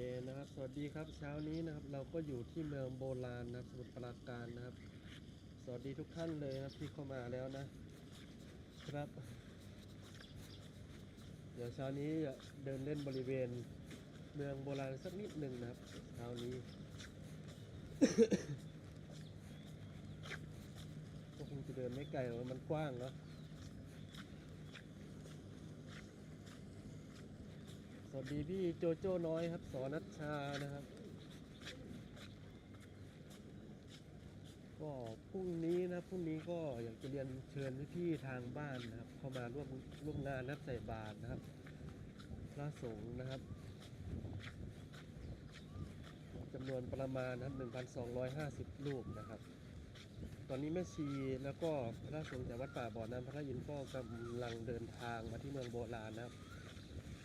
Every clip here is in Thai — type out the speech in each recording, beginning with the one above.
นะครับ สวัสดีครับเช้านี้นะครับ เราก็อยู่ที่เมืองโบราณนะสมุทรปราการนะครับ สวัสดีทุกท่านเลยนะที่เข้ามาแล้วนะครับ เดี๋ยวเช้านี้จะเดินเล่นบริเวณเมืองโบราณสักนิดหนึ่งนะครับเช้านี้ก็คงจะเดินไม่ไกลหรอกมันกว้างเนาะ สวัสดีพี่โจโจ้น้อยครับ สอนัชชานะครับ ก็พรุ่งนี้นะพรุ่งนี้ก็อยากจะเรียนเชิญพี่ทางบ้านนะครับ เข้ามาร่วมร่วมงานนับใส่บาตรนะครับ พระสงฆ์นะครับจำนวนประมาณนะครับ1,250 รูปนะครับ ตอนนี้แม่ชีแล้วก็พระสงฆ์จากวัดป่าบ่อน้ำพระอินก็กำลังเดินทางมาที่เมืองโบราณนะครับ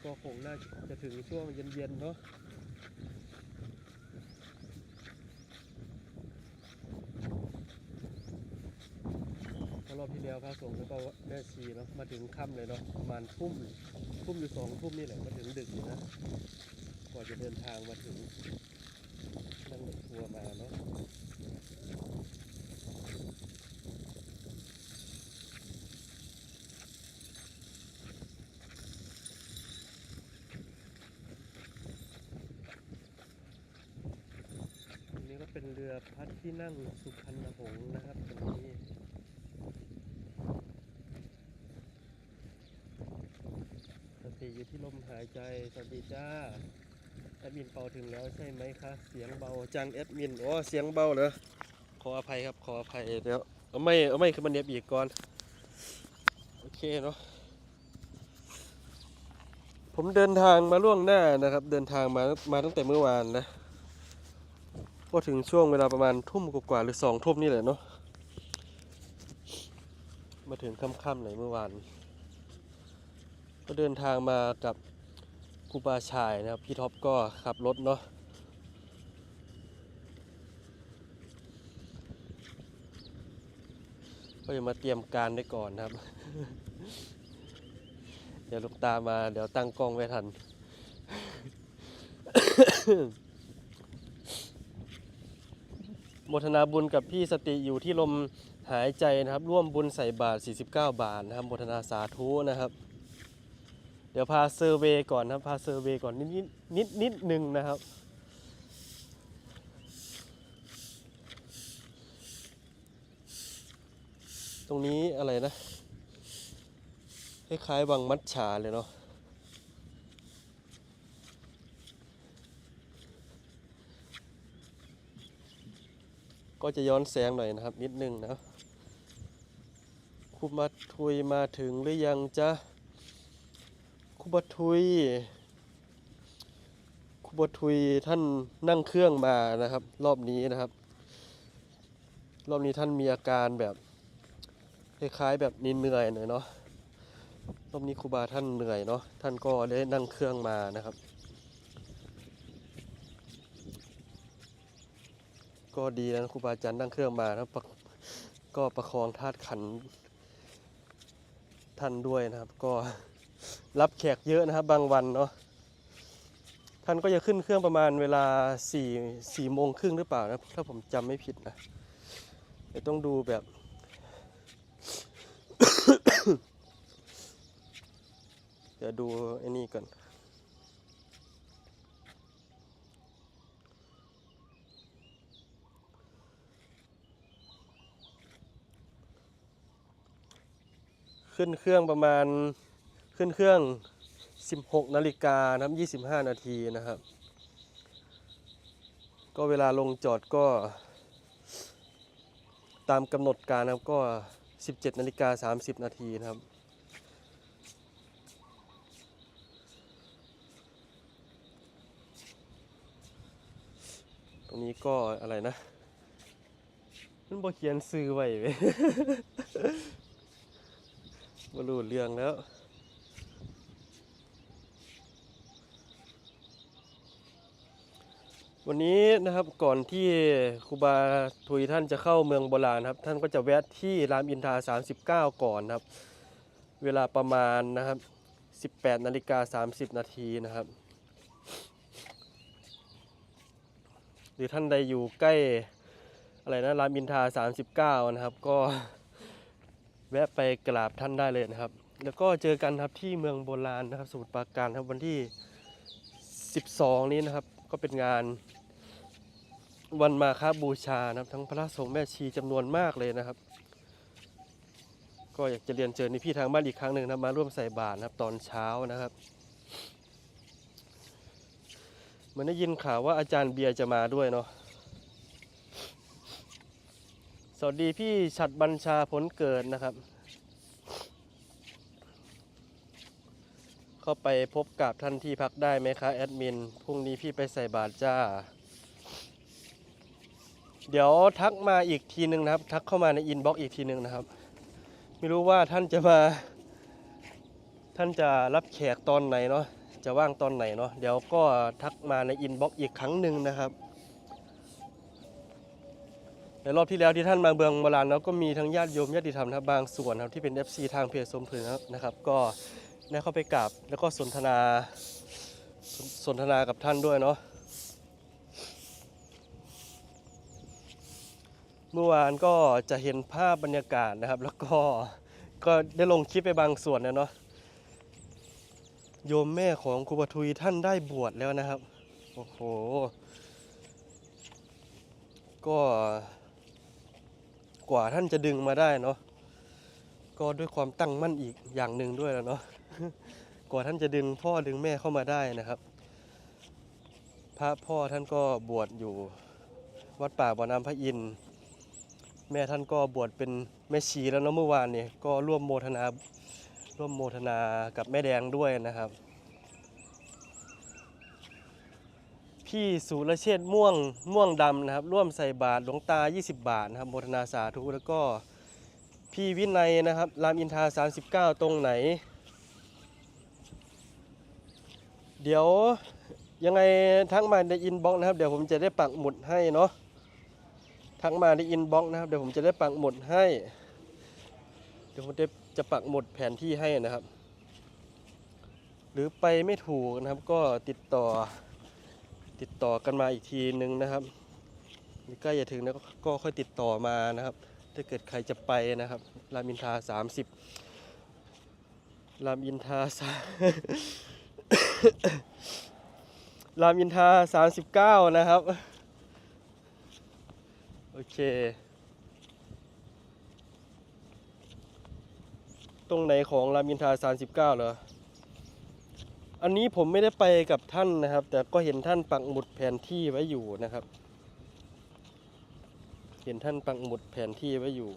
ก็คงน่าจะถึงช่วงเย็นๆเนาะรอบที่แล้วพระสงฆ์แล้วก็แม่ชีเนาะมาถึงค่ำเลยเนาะประมาณทุ่มทุ่มอยู่สองทุ่มนี่แหละมาถึงดึกนะกว่าจะเดินทางมาถึงนั่งรถทัวร์มาเนาะ เป็นเรือพัดที่นั่งสุพรรณหงส์นะครับตรงนี้สติอยู่ที่ลมหายใจ สวัสดีจ้า แอดมินเป่าถึงแล้วใช่ไหมคะ เสียงเบาจังแอดมิน โอ้ เสียงเบาเหรอ ขออภัยครับ ขออภัยเดี๋ยวเอาไม่เอาไม่ขึ้นมาเนียบอีกก่อน โอเคเนาะผมเดินทางมาล่วงหน้านะครับ เดินทางมามาตั้งแต่เมื่อวานนะ ก็ถึงช่วงเวลาประมาณทุ่มกว่าหรือสองทุ่มนี่แหละเนาะมาถึงค่ำๆเลยเมื่อวาน ก็เดินทางมากับครูบาชายนะครับ พี่ท็อปก็ขับรถเนาะก็จะมาเตรียมการไว้ก่อนนะครับ เดี๋ยวลูกตามาเดี๋ยวตั้งกล้องไว้ทัน โมทนาบุญกับพี่สติอยู่ที่ลมหายใจนะครับ ร่วมบุญใส่บาท 49 บาทนะครับโมทนาสาธุนะครับ เดี๋ยวพาเซอร์เวยก่อนนะพาเซอร์เวก่อนนิดนิดนิดนิดหนึ่งนะครับตรงนี้อะไรนะ คล้ายๆวังมัดฉาเลยเนาะ ก็จะย้อนแสงหน่อยนะครับนิดนึงนะคุณมาทุยมาถึงหรือยังจ๊ะคุบทุยคุบทุยท่านนั่งเครื่องมานะครับ รอบนี้นะครับ รอบนี้ท่านมีอาการแบบคล้ายๆแบบนินเหนื่อยหน่อยเนาะรอบนี้ครูบาท่านเหนื่อยเนาะท่านก็ได้นั่งเครื่องมานะครับ ก็ดีนะครูบาอาจารย์นั่งเครื่องมานะครับประก็ประคองธาตุขันท่านด้วยนะครับ ก็รับแขกเยอะนะครับ บางวันเนาะท่านก็จะขึ้นเครื่องประมาณเวลา4 4โมงครึ่งหรือเปล่านะถ้าผมจำไม่ผิดนะเดี๋ยวต้องดูแบบ เดี๋ยวดูไอ้นี่ก่อน ขึ้นเครื่องประมาณขึ้นเครื่อง 16 นาฬิกานะครับ25 นาทีนะครับ ก็เวลาลงจอดก็ ตามกำหนดการนะครับก็ 17 นาฬิกา 30 นาทีนะครับตรงนี้ก็อะไรนะ มันบอเขียนซื้อไว้เว้ มารู้เรื่องแล้ววันนี้นะครับก่อนที่ครูบาทุยท่านจะเข้าเมืองโบราณครับ ท่านก็จะแวะที่รามอินทรา39 ก่อนนะครับ เวลาประมาณนะครับ 18นาฬิกา30 นาทีนะครับ หรือท่านใดอยู่ใกล้อะไรนะรามอินทรา39 นะครับ ก็ แวะไปกราบท่านได้เลยนะครับ แล้วก็เจอกันครับที่เมืองโบราณนะครับสมุทรปราการครับวันที่ 12 นี้นะครับ ก็เป็นงานวันมาฆบูชานะครับ ทั้งพระสงฆ์แม่ชีจำนวนมากเลยนะครับ ก็อยากจะเรียนเชิญพี่ทางบ้านอีกครั้งหนึ่งนะมาร่วมใส่บาตรนะครับตอนเช้านะครับเหมันได้ยินข่าวว่าอาจารย์เบียร์จะมาด้วยเนาะส วัสดีพี่ฉัดบัญชาผลเกิดนะครับ เข้าไปพบกับท่านที่พักได้ไหมคะแอดมินพรุ่งนี้พี่ไปใส่บาตรจ้า เดี๋ยวทักมาอีกทีหนึ่งนะครับ ทักเข้ามาในอินบ็อกซ์อีกทีหนึ่งนะครับ ไม่รู้ว่าท่านจะมา ท่านจะรับแขกตอนไหนเนาะจะว่างตอนไหนเนาะเดี๋ยวก็ทักมาในอินบ็อกซ์อีกครั้งหนึ่งนะครับ ในรอบที่แล้วที่ท่านมาเบืองโบราณเนาก็มีทั้งญาติโยมญาติธรรมนะครับบางส่วนครับที่เป็น FC ทางเพจสมผืนนะครับ ก็ได้เข้าไปกราบแล้วก็สนทนาสนสนทนากับท่านด้วยเนาะเมื่อวานก็จะเห็นภาพบรรยากาศนะครับ แล้วก็ก็ได้ลงคลิปไปบางส่วนนะเนาะโยมแม่ของครูปทุยท่านได้บวชแล้วนะครับ โอ้โห ก็ กว่าท่านจะดึงมาได้เนาะก็ด้วยความตั้งมั่นอีกอย่างหนึ่งด้วยแล้วเนาะกว่าท่านจะดึงพ่อดึงแม่เข้ามาได้นะครับ พระพ่อท่านก็บวชอยู่วัดป่าบ่อน้ำพระอินทร์แม่ท่านก็บวชเป็นแม่ชีแล้วเนาะเมื่อวานเนี่ยก็ร่วมโมทนาร่วมโมทนากับแม่แดงด้วยนะครับ พี่สุรเชษม่วงม่วงดำนะครับ ร่วมใส่บาตรหลวงตา 20 บาทนะครับโมทนาสาธุแล้วก็พี่วินัยนะครับ รามอินทรา39 ตรงไหน เดี๋ยวยังไงทักมาในอินบ็อกนะครับ เดี๋ยวผมจะได้ปักหมุดให้เนาะทักมาในอินบ็อกนะครับ เดี๋ยวผมจะได้ปักหมุดให้ เดี๋ยวผมจะจะปักหมุดแผนที่ให้นะครับ หรือไปไม่ถูกนะครับก็ติดต่อ ติดต่อกันมาอีกทีนึงนะครับใกล้จะถึงแล้วก็ค่อยติดต่อมานะครับ ถ้าเกิดใครจะไปนะครับ รามอินทาสามสิบรามอินทาสารามอินทาสามสิบเก้านะครับ โอเค ตรงไหนของรามอินทาสามสิบเก้าเหรอ อันนี้ผมไม่ได้ไปกับท่านนะครับ แต่ก็เห็นท่านปักหมุดแผนที่ไว้อยู่นะครับ เห็นท่านปักหมุดแผนที่ไว้อยู่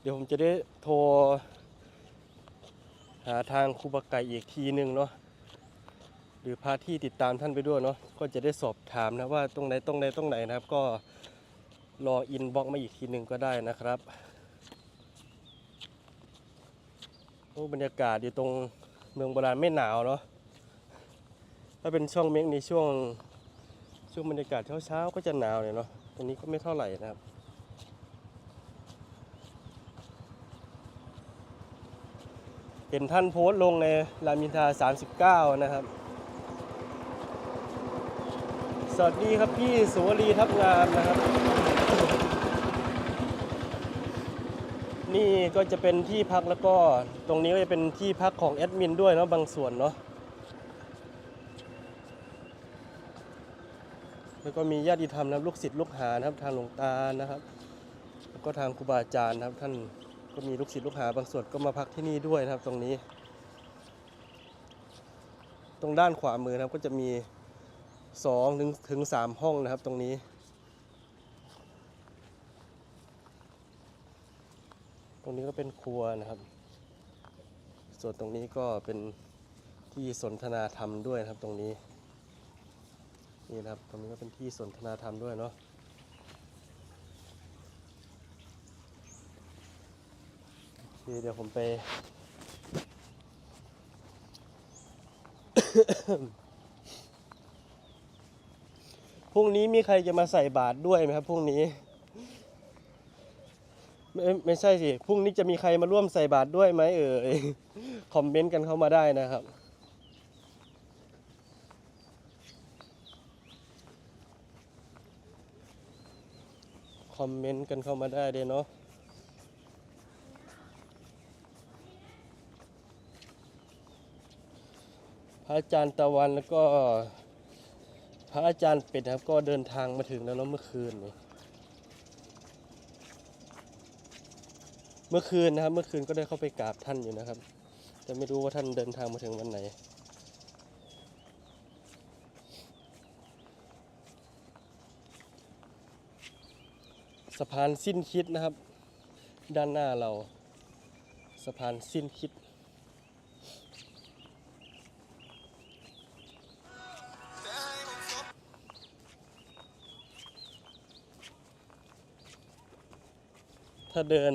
เดี๋ยวผมจะได้โทร หาทางครูบาไก่อีกทีหนึ่งเนาะหรือพาที่ติดตามท่านไปด้วยเนาะก็จะได้สอบถามนะว่าตรงไหนตรงไหนตรงไหนนะครับ ก็รออินบ็อกมาอีกทีหนึ่งก็ได้นะครับ โอ้บรรยากาศอยู่ตรงเมืองโบราณไม่หนาวเนาะถ้าเป็นช่วงเมฆในช่วงช่วงบรรยากาศเช้าๆก็จะหนาวเลยเนาะตรงนี้ก็ไม่เท่าไหร่นะครับ เห็นท่านโพสต์ลงในรามินทา 39 นะครับ สวัสดีครับพี่สุวรีทับงามนะครับ นี่ก็จะเป็นที่พักแล้วก็ตรงนี้ก็จะเป็นที่พักของแอดมินด้วยเนาะบางส่วนเนาะแล้วก็มีญาติธรรมนะลูกศิษย์ลูกหานะครับทางหลวงตานะครับ แล้วก็ทางครูบาอาจารย์นะครับ ท่านก็มีลูกศิษย์ลูกหาบางส่วนก็มาพักที่นี่ด้วยนะครับ ตรงนี้ ตรงด้านขวามือนะครับก็จะมีสองถึงถึงสามห้องนะครับ ตรงนี้ รงนี้ก็เป็นครัวนะครับ ส่วนตรงนี้ก็เป็นที่สนทนาธรรมด้วยครับตรงนี้ นี่นะครับตรงนี้ก็เป็นที่สนทนาธรรมด้วยเนาะโอเคเดี๋ยวผมไป พรุ่งนี้มีใครจะมาใส่บาตรด้วยไหมครับพรุ่งนี้ ไม่ไม่ใช่สิพรุ่งนี้จะมีใครมาร่วมใส่บาตรด้วยไหมเอ่ยคอมเมนต์กันเข้ามาได้นะครับ คอมเมนต์กันเข้ามาได้เด้เนาะพระอาจารย์ตะวันแล้วก็ พระอาจารย์เป็ดครับก็เดินทางมาถึงแล้วเมื่อคืนนี้ เมื่อคืนนะครับ เมื่อคืนก็ได้เข้าไปกราบท่านอยู่นะครับ แต่ไม่รู้ว่าท่านเดินทางมาถึงวันไหนสะพานสิ้นคิดนะครับ ด้านหน้าเราสะพานสิ้นคิด ถ้าเดิน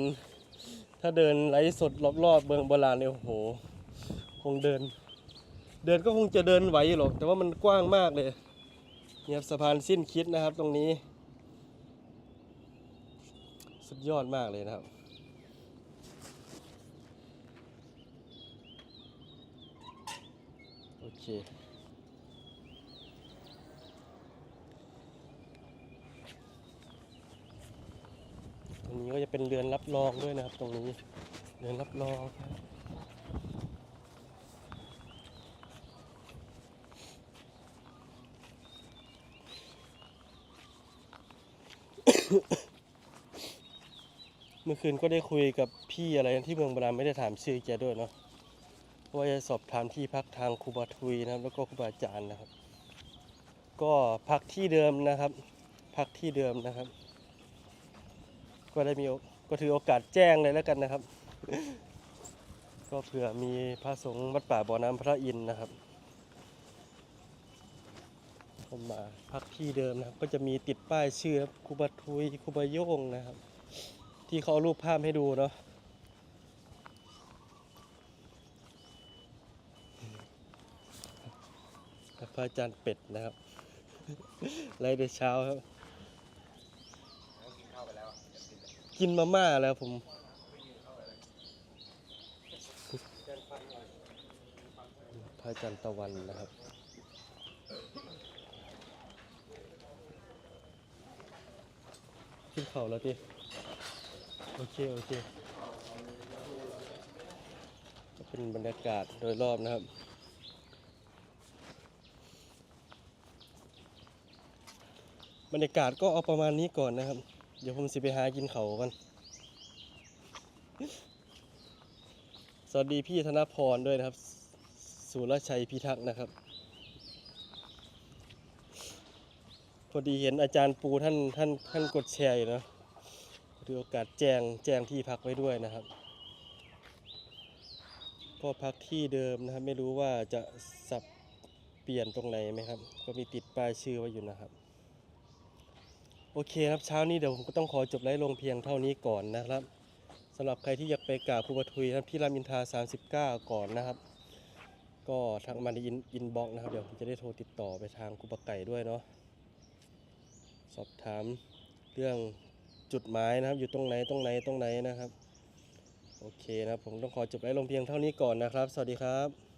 ถ้าเดินไลฟ์สดรอบๆเมืองโบราณเนี่ยโอ้โห คงเดิน เดินก็คงจะเดินไหวหรอก แต่ว่ามันกว้างมากเลยเนี่ยสะพานสิ้นคิดนะครับตรงนี้ สุดยอดมากเลยนะครับโอเค รงนี้ก็จะเป็นเรือนรับรองด้วยนะครับ ตรงนี้เรือนรับรองเมื่อคืนก็ได้คุยกับพี่อะไรที่เมืองโบราณไม่ได้ถามชื่อแกด้วยเนาะว่าจะสอบถามที่พักทางครูบาทุยนะครับ แล้วก็ครูบาอาจารย์นะครับ ก็พักที่เดิมนะครับ พักที่เดิมนะครับ ก็ได้มีก็ถือโอกาสแจ้งเลยแล้วกันนะครับ ก็เผื่อมีพระสงฆ์วัดป่าบ่อน้ำพระอินทร์นะครับเข้ามาพักที่เดิมนะครับ ก็จะมีติดป้ายชื่อครับครูบาทุยครูบาโย่งนะครับ ที่เขาเอารูปภาพให้ดูเนาะพระอาจารย์เป็ดนะครับไล่แต่เช้าครับ กินมาม่าแล้วผม พระอาจารย์ตะวันนะครับ ขึ้นเขาแล้วพี่โอเค โอเคก็เป็นบรรยากาศโดยรอบนะครับบรรยากาศก็เอาประมาณนี้ก่อนนะครับ เดี๋ยวผมสิไปหากินเขากัน สวัสดีพี่ธนพรด้วยนะครับ สุรชัยพิทักษ์นะครับ พอดีเห็นอาจารย์ปูท่านท่านท่านกดแชร์อยู่นะถือโอกาสแจ้งแจ้งที่พักไว้ด้วยนะครับก็พักที่เดิมนะครับ ไม่รู้ว่าจะสับเปลี่ยนตรงไหนไหมครับ ก็มีติดป้ายชื่อไว้อยู่นะครับ โอเคครับเช้านี้เดี๋ยวผมก็ต้องขอจบไลฟ์ลงเพียงเท่านี้ก่อนนะครับสำหรับใครที่อยากไปกราบครูปทุยครับที่รามอินทรา39 ก่อนนะครับ ก็ทักมาในอินบ็อกนะครับ เดี๋ยวผมจะได้โทรติดต่อไปทางครูปะไก่ด้วยเนาะสอบถามเรื่องจุดหมายนะครับ อยู่ตรงไหนตรงไหนตรงไหนนะครับ โอเคนะครับผมต้องขอจบไลฟ์ลงเพียงเท่านี้ก่อนนะครับ สวัสดีครับ